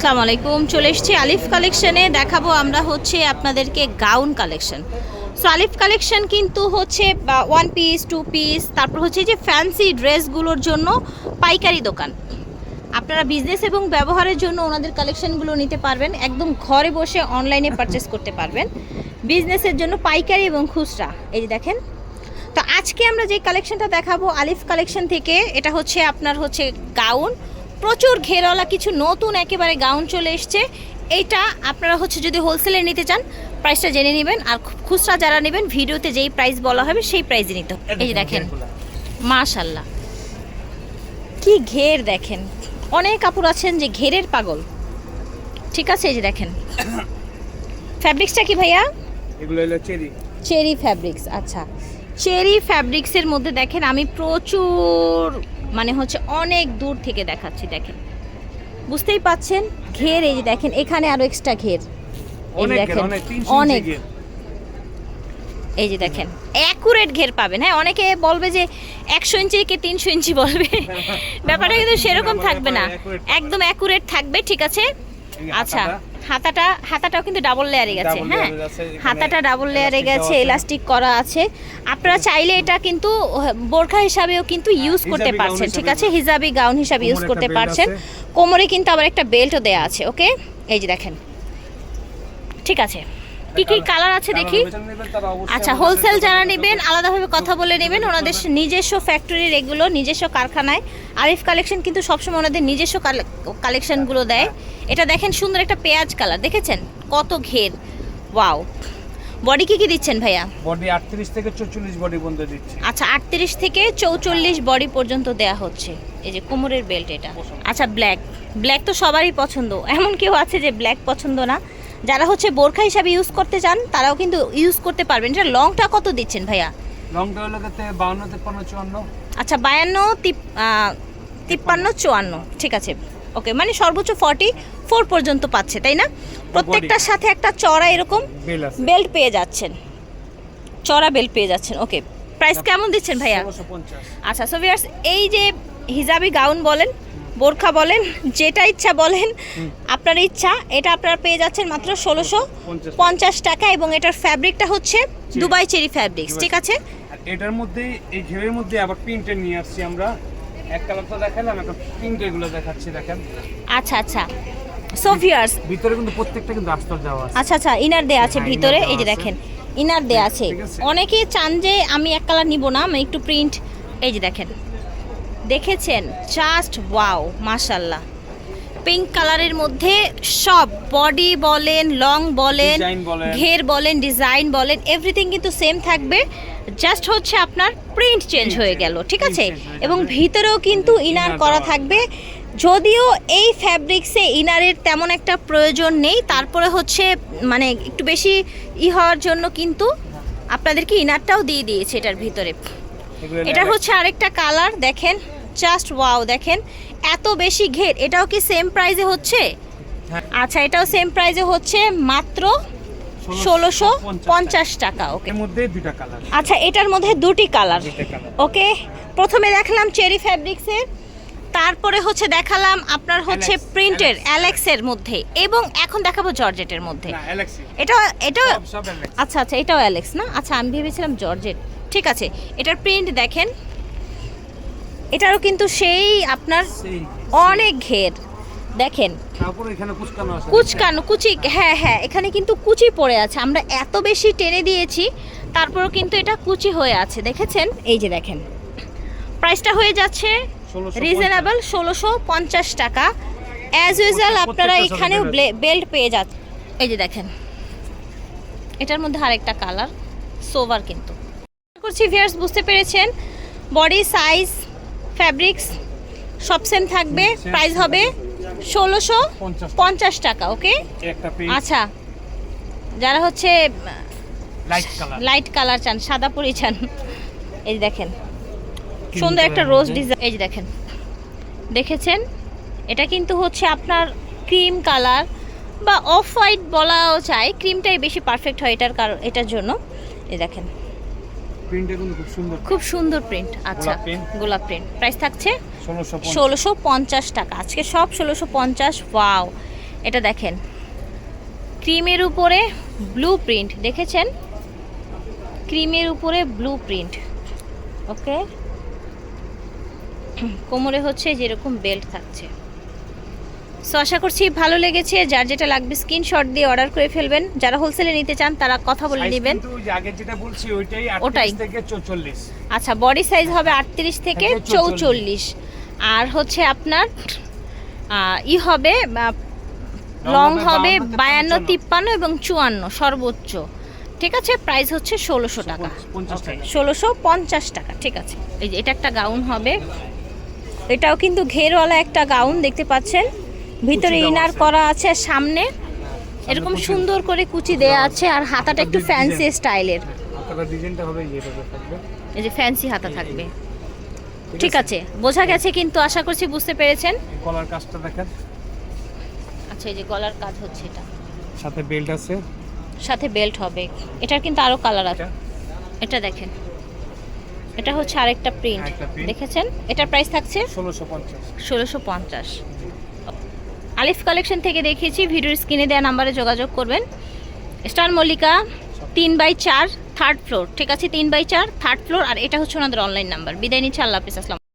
আসসালামু আলাইকুম। চলে এসেছি আলিফ কালেকশনে। দেখাবো আমরা হচ্ছে আপনাদেরকে gown collection. So Alif collection কিন্তু হচ্ছে ওয়ান পিস টু পিস তারপর হচ্ছে যে ফ্যান্সি ড্রেসগুলোর জন্য পাইকারি দোকান। আপনারা বিজনেস এবং ব্যবহারের জন্য ওনাদের কালেকশনগুলো নিতে পারবেন। একদম ঘরে বসে অনলাইনে পারচেস করতে পারবেন। বিজনেসের জন্য পাইকারি এবং খুচরা। এই যে দেখেন। তো আজকে আমরা যে কালেকশনটা দেখাবো আলিফ কালেকশন থেকে, এটা হচ্ছে আপনার হচ্ছে গাউন। প্রচুর ঘেরওয়ালা কিছু নতুন একেবারে গাউন চলে এসছে। এইটা আপনারা হচ্ছে যদি হোলসেলে নিতে চান প্রাইসটা জেনে নেবেন। আর খুচরা যারা নেবেন ভিডিওতে যেই প্রাইস বলা হবে সেই প্রাইসে নিতে হবে। এই যে দেখেন। মাশাল্লাহ কি ঘের দেখেন। অনেক কাপড় আছেন যে ঘেরের পাগল। ঠিক আছে এই যে দেখেন। ফ্যাব্রিক্সটা কি ভাইয়া? এগুলো হলো চেরি। চেরি ফ্যাব্রিক্স আচ্ছা। চেরি ফ্যাব্রিক্সের মধ্যে দেখেন আমি প্রচুর মানে হচ্ছে অনেক দূর থেকে দেখাচ্ছি দেখেন। বুঝতেই পাচ্ছেন? ঘের এই যে দেখেন এখানে আরও এক্সট্রা ঘের। দেখেন অনেক এই যে দেখেন অ্যাকুরেট ঘের পাবেন। হ্যাঁ অনেকে বলবে যে একশো ইঞ্চি কি তিনশো ইঞ্চি বলবে? ব্যাপারটা কিন্তু সেরকম থাকবে না। একদম অ্যাকুরেট থাকবে ঠিক আছে? আচ্ছা। হাতাটা হাতাটাও কিন্তু ডাবল লেয়ারে গেছে হ্যাঁ? হাতাটা ডাবল লেয়ারে গেছে ইলাস্টিক করা আছে। আপনারা চাইলে এটা কিন্তু বোরখা হিসাবেও কিন্তু ইউজ করতে পারছেন ঠিক আছে? হিজাবি গাউন হিসাবে ইউজ করতে পারছেন। কোমরে কিন্তু আবার একটা বেল্টও দেয়া আছে ওকে এই যে দেখেন ঠিক আছে। কি কি কালার আছে দেখি? আচ্ছা হোলসেল যারা নেবেন আলাদাভাবে কথা বলে নেবেন। ওনাদের নিজস্ব ফ্যাক্টরির এগুলো নিজস্ব কারখানায়। আরিফ কালেকশন কিন্তু সবসময় ওনাদের নিজস্ব কালেকশনগুলো দেয়। এটা দেখেন সুন্দর একটা পেঁয়াজ কালার দেখেছেন? কত ঘের। ওয়াও বডি কি কি দিচ্ছেন ভাইয়া? বডি 38 থেকে 44 বডি পর্যন্ত দিচ্ছি। আচ্ছা আটত্রিশ থেকে চৌচল্লিশ বডি পর্যন্ত দেয়া হচ্ছে। এই যে কোমরের বেল্ট এটা। আচ্ছা ব্ল্যাক ব্ল্যাক তো সবারই পছন্দ। এমন কেউ আছে যে ব্ল্যাক পছন্দ না। যারা হচ্ছে বোরখা হিসাবে ইউজ করতে চান তারাও কিন্তু ইউজ করতে পারবেন। এটা লংটা কত দিচ্ছেন ভাইয়া? লংটা হলো 52 53 54 আচ্ছা বায়ান্ন তিপ্পান্ন চুয়ান্ন। ঠিক আছে। ওকে মানে সর্বোচ্চ ফর্টি ফোর পর্যন্ত পাচ্ছে তাই না? প্রত্যেকটার সাথে একটা চড়া এরকম বেল্ট পেয়ে যাচ্ছেন। চড়া বেল্ট পেয়ে যাচ্ছেন। ওকে প্রাইস কেমন দিচ্ছেন ভাইয়া? 1650 আচ্ছা সো ভিউয়ার্স এই যে হিজাবি গাউন বলেন বোরখা বলেন যেটা ইচ্ছা বলেন আপনার ইচ্ছা এটা আপনারা পেয়ে যাচ্ছেন মাত্র ষোলোশো পঞ্চাশ। টাকা। এবং এটার ফ্যাব্রিকটা হচ্ছে দুবাই চেরি ফ্যাব্রিক্স ঠিক আছে? এটার মধ্যে এই ঘেরের মধ্যে আবার প্রিন্টের নিয়ে আসছি আমরা। এক কালার তো দেখালাম একটা প্রিন্টেরগুলো দেখাচ্ছি দেখেন। আচ্ছা আচ্ছা। সো ভিউয়ার্স ভিতরে কিন্তু প্রত্যেকটা কিন্তু আস্তর দেওয়া আছে। আচ্ছা আচ্ছা ইনার দেয়া আছে হ্যাঁ, ভিতরে এই যে দেখেন ইনার দেয়া আছে। ঠিক আছে। অনেকে চান যে আমি এক কালার নিব না আমি একটু প্রিন্ট এই যে দেখেন। দেখেছেন? জাস্ট ওয়াও মাশাল্লাহ পিঙ্ক কালারের মধ্যে সব বডি বলেন লং বলেন ঘের বলেন ডিজাইন বলেন এভরিথিং কিন্তু সেম থাকবে। জাস্ট হচ্ছে আপনার প্রিন্ট চেঞ্জ হয়ে গেল ঠিক আছে? এবং ভিতরেও কিন্তু ইনার করা থাকবে। যদিও এই ফ্যাব্রিক্সে ইনারের তেমন একটা প্রয়োজন নেই তারপরে হচ্ছে মানে একটু বেশি ই হওয়ার জন্য কিন্তু আপনাদেরকে ইনারটাও দিয়ে দিয়েছে এটার ভিতরে। এটা হচ্ছে আরেকটা কালার দেখেন। জাস্ট ওয়াও দেখেন এত বেশি ঘের এটাও কি সেম প্রাইজে হচ্ছে? হ্যাঁ। আচ্ছা এটাও সেম প্রাইজে হচ্ছে মাত্র ষোলোশো পঞ্চাশ টাকা। ওকে আচ্ছা এটার মধ্যে দুটি কালার ওকে প্রথমে দেখলাম চেরি ফ্যাব্রিক্সের তারপরে হচ্ছে দেখালাম আপনার হচ্ছে প্রিন্টের। অ্যালেক্সের মধ্যে এবং এখন দেখাবো জর্জেটের মধ্যে। এটা এটা আচ্ছা আচ্ছা এটাও অ্যালেক্স না? আচ্ছা আমি ভেবেছিলাম জর্জেট ঠিক আছে এটার প্রিন্ট দেখেন। এটারও কিন্তু সেই আপনার অনেক ঘের। দেখেন। কুচকানো কুচি হ্যাঁ হ্যাঁ এখানে কিন্তু কুচি পড়ে আছে। আমরা এত বেশি টেনে দিয়েছি তারপরও কিন্তু এটা কুচি হয়ে আছে। দেখেছেন? এই যে দেখেন। প্রাইসটা হয়ে যাচ্ছে 1650 রিজনেবল ষোলোশো পঞ্চাশ টাকা। অ্যাজ ইউজুয়াল আপনারা এখানেও বেল্ট পেয়ে যাচ্ছেন এই যে দেখেন। এটার মধ্যে আরেকটা কালার সোভার কিন্তু। করছি ভিয়ার্স বুঝতে পেরেছেন। বডি সাইজ ফ্যাব্রিক্স সব সেম থাকবে প্রাইস হবে ষোলোশো পঞ্চাশ টাকা। ওকে আচ্ছা যারা হচ্ছে লাইট কালার চান সাদা পরি চান এই দেখেন সুন্দর একটা রোজ ডিজাইন এই দেখেন দেখেছেন? এটা কিন্তু হচ্ছে আপনার ক্রিম কালার বা অফ হোয়াইট বলাও চাই ক্রিমটাই বেশি পারফেক্ট হয় এটার কারণ এটার জন্য এই দেখেন। প্রিন্টটা কিন্তু খুব সুন্দর খুব সুন্দর প্রিন্ট আচ্ছা গোলাপ প্রিন্ট প্রাইস থাকছে ষোলোশো ষোলোশো পঞ্চাশ টাকা। আজকে সব ষোলোশো পঞ্চাশ ওয়াও এটা দেখেন ক্রিমের উপরে ব্লু প্রিন্ট দেখেছেন? ক্রিমের উপরে ব্লু প্রিন্ট ওকে কোমরে হচ্ছে যেরকম বেল্ট থাকছে। সো আশা করছি ভালো লেগেছে। যার যেটা লাগবে স্ক্রিনশট দিয়ে অর্ডার করে ফেলবেন। যারা হোলসেলে নিতে চান তারা কথা বলে নেবেন। কিন্তু আগে যেটা বলছি ওইটাই ওটাই। 38 থেকে 44 আচ্ছা বডি সাইজ হবে আটত্রিশ থেকে থেকে চৌচল্লিশ। আর হচ্ছে আপনার ই হবে লং হবে হবে 52 বায়ান্ন তিপ্পান্ন এবং চুয়ান্ন সর্বোচ্চ। ঠিক আছে? প্রাইস হচ্ছে ষোলোশো টাকা। 50 টাকা। ষোলোশো পঞ্চাশ টাকা ঠিক আছে। এই যে এটা একটা গাউন হবে। এটাও কিন্তু ঘেরওয়ালা একটা গাউন দেখতে পাচ্ছেন? ভিতরে ইনার করা আছে সামনে। এরকম সুন্দর করে কুচি দেয়া আছে আর হাতাটা একটু ফ্যান্সি স্টাইলের ডিজাইনটা হবে থাকবে। এই যে ফ্যান্সি হাতা থাকবে। ঠিক আছে। বোঝা গেছে কিন্তু আশা করছি বুঝতে পেরেছেন। কলার কাজটা দেখেন। আচ্ছা এই যে গলার কাজ হচ্ছে এটা। সাথে বেল্ট আছে। সাথে বেল্ট হবে। এটার কিন্তু আরও কালার আছে। এটা? দেখেন। এটা হচ্ছে আরেকটা প্রিন্ট দেখেছেন? এটার প্রাইস থাকছে 1650 ষোলোশো পঞ্চাশ। আলিফ কালেকশন থেকে দেখিয়েছি। ভিডিওর স্ক্রিনে দেওয়া নাম্বারে যোগাযোগ করবেন। স্টার মল্লিকা, তিন বাই চার থার্ড ফ্লোর ঠিক আছে, তিন বাই চার থার্ড ফ্লোর আর এটা হচ্ছে ওনাদের অনলাইন নাম্বার বিদায় নিচ্ছে, আল্লাহ হাফিজ, আসসালাম